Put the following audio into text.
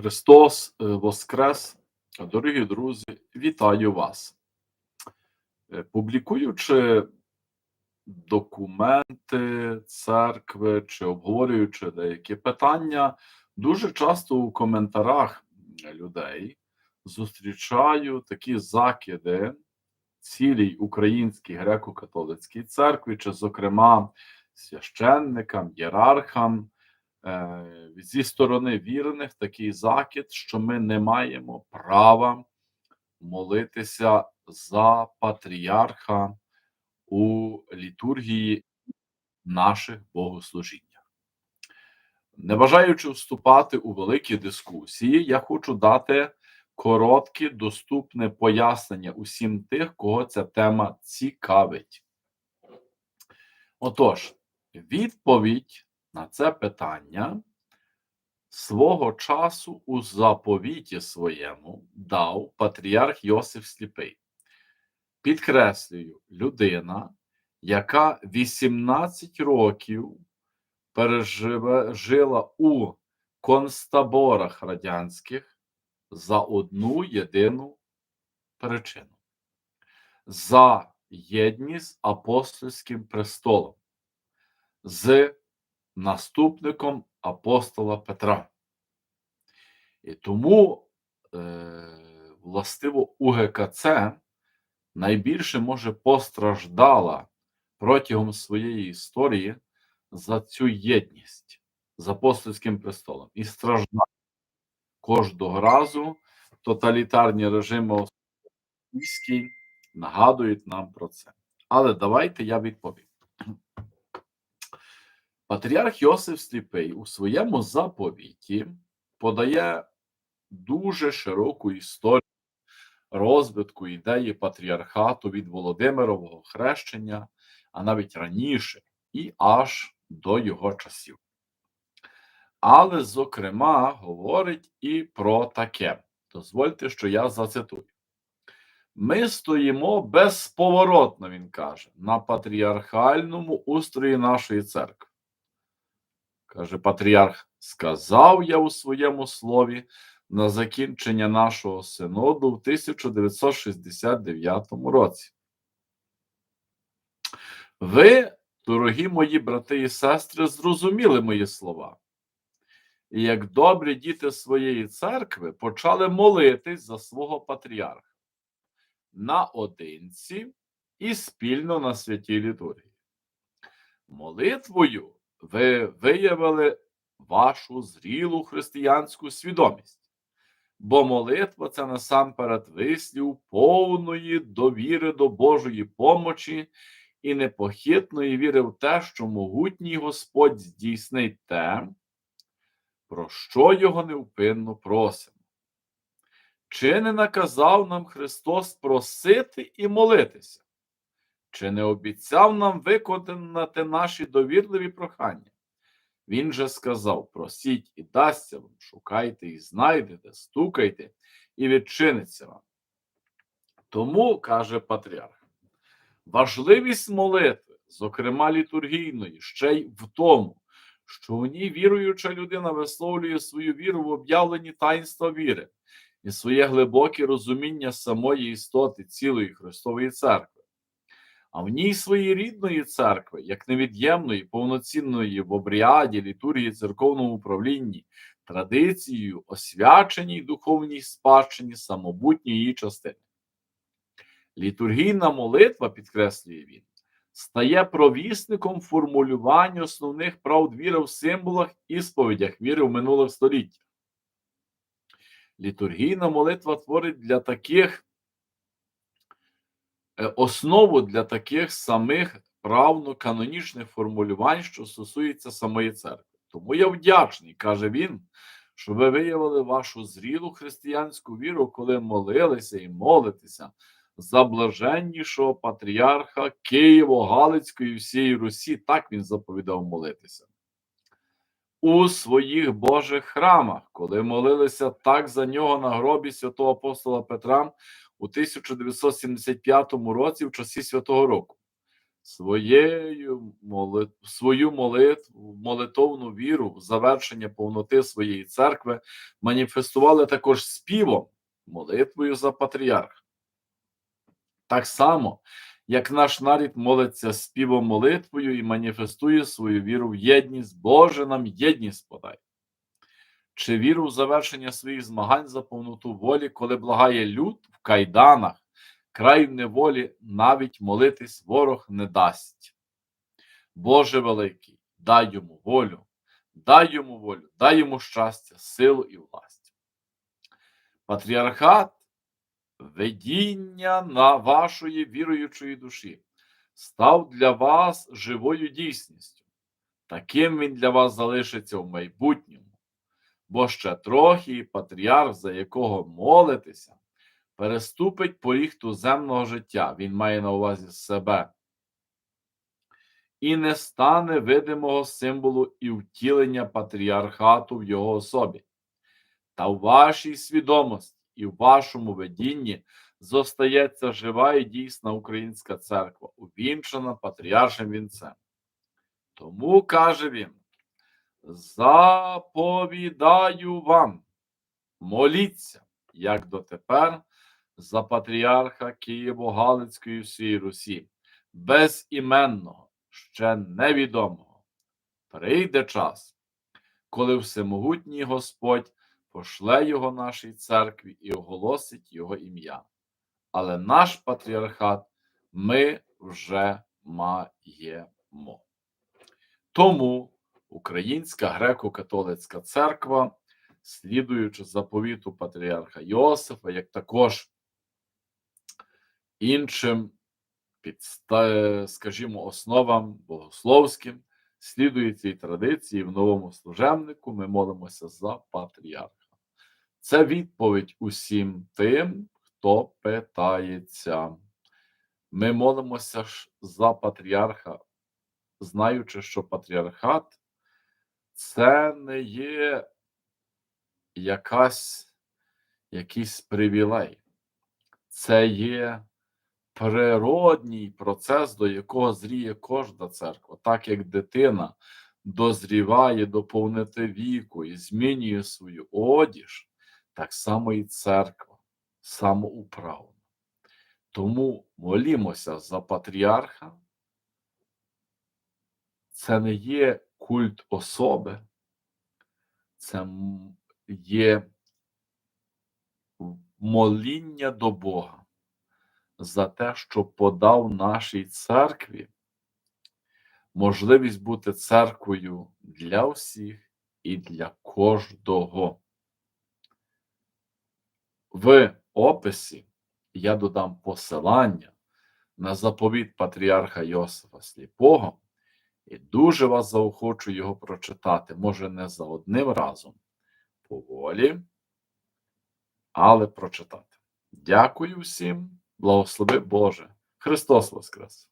Христос е, Воскрес! Дорогі друзі, вітаю вас. Е, Публікуючи документи церкви чи обговорюючи деякі питання, дуже часто у коментарях людей зустрічаю такі закиди цілій українській греко-католицькій церкві, чи, зокрема, священникам, єрархам. Е, зі сторони вірених такий закид, що ми не маємо права молитися за патріарха у літургії наших богослужіннях. Не бажаючи вступати у великі дискусії, я хочу дати коротке, доступне пояснення усім тих, кого ця тема цікавить. Отож, відповідь на це питання свого часу у заповіті своєму дав патріарх Йосиф Сліпий. Підкреслюю, людина, яка 18 років переживе, жила у концтаборах радянських за одну єдину причину за єдність апостольським престолом. з наступником апостола Петра. І тому, е, властиво, УГКЦ найбільше може постраждала протягом своєї історії за цю єдність з апостольським престолом. І страждає кожного разу тоталітарні режими нагадують нам про це. Але давайте я відповім. Патріарх Йосиф Сліпий у своєму заповіті подає дуже широку історію розвитку ідеї патріархату від Володимирового хрещення, а навіть раніше, і аж до його часів. Але, зокрема, говорить і про таке. Дозвольте, що я зацитую. Ми стоїмо безповоротно, він каже, на патріархальному устрої нашої церкви. Каже патріарх, сказав я у своєму слові на закінчення нашого синоду в 1969 році. Ви, дорогі мої брати і сестри, зрозуміли мої слова. І як добрі діти своєї церкви почали молитись за свого патріарха наодинці і спільно на святій літургії. Молитвою ви виявили вашу зрілу християнську свідомість, бо молитва це насамперед вислів повної довіри до Божої помочі і непохитної віри в те, що могутній Господь здійснить те, про що його невпинно просимо. Чи не наказав нам Христос просити і молитися? Чи не обіцяв нам виконати наші довірливі прохання? Він же сказав: просіть і дасться вам, шукайте і знайдете, стукайте, і відчиниться вам. Тому, каже патріарх, важливість молитви, зокрема літургійної, ще й в тому, що в ній віруюча людина висловлює свою віру в об'явлені таїнства віри і своє глибоке розуміння самої істоти цілої Христової церкви а в ній своєрідної церкви, як невід'ємної, повноцінної в обряді, літургії, церковному управлінні, традицією, освяченій духовній спадщині самобутньої її частини. Літургійна молитва, підкреслює він, стає провісником формулювання основних правд віри в символах і сповідях віри в минулих століттях. Літургійна молитва творить для таких основу для таких самих правно-канонічних формулювань, що стосується самої церкви. Тому я вдячний, каже він, що ви виявили вашу зрілу християнську віру, коли молилися і молитеся за блаженнішого патріарха Києво-Галицької всієї Русі. Так він заповідав молитися. У своїх Божих храмах, коли молилися так за нього на гробі святого апостола Петра, у 1975 році в часі Святого Року. своєю моли... свою молитву, молитовну віру в завершення повноти своєї церкви маніфестували також співом, молитвою за патріарха. Так само, як наш нарід молиться співом молитвою і маніфестує свою віру в єдність, Боже нам єдність подай. Чи віру в завершення своїх змагань за повноту волі, коли благає люд в кайданах, край в неволі, навіть молитись ворог не дасть. Боже великий, дай йому волю, дай йому волю, дай йому щастя, силу і власть. Патріархат видіння на вашої віруючої душі став для вас живою дійсністю. Таким він для вас залишиться в майбутньому. Бо ще трохи патріарх, за якого молитеся, переступить поріг туземного життя, він має на увазі себе, і не стане видимого символу і втілення патріархату в його особі. Та в вашій свідомості і в вашому видінні зостається жива і дійсна українська церква, увінчана патріаршим вінцем. Тому каже він: заповідаю вам, моліться, як дотепер, за патріарха Києво-Галицької всієї Русі, безіменного, ще невідомого. Прийде час, коли всемогутній Господь пошле його нашій церкві і оголосить його ім'я. Але наш патріархат ми вже маємо. Тому Українська греко-католицька церква, слідуючи заповіту патріарха Йосифа, як також іншим, скажімо, основам богословським, слідує цій традиції в новому служебнику. Ми молимося за патріарха. Це відповідь усім тим, хто питається. Ми молимося за патріарха, знаючи, що патріархат це не є якась, якийсь привілей, це є природній процес, до якого зріє кожна церква, так як дитина дозріває до повноти віку і змінює свою одіж, так само і церква самоуправна. Тому молімося за патріарха. Це не є культ особи, це є моління до Бога за те, що подав нашій церкві можливість бути церквою для всіх і для кожного. В описі я додам посилання на заповіт патріарха Йосифа Сліпого, і дуже вас заохочу його прочитати, може, не за одним разом, поволі, але прочитати. Дякую всім, благослови Боже. Христос Воскрес!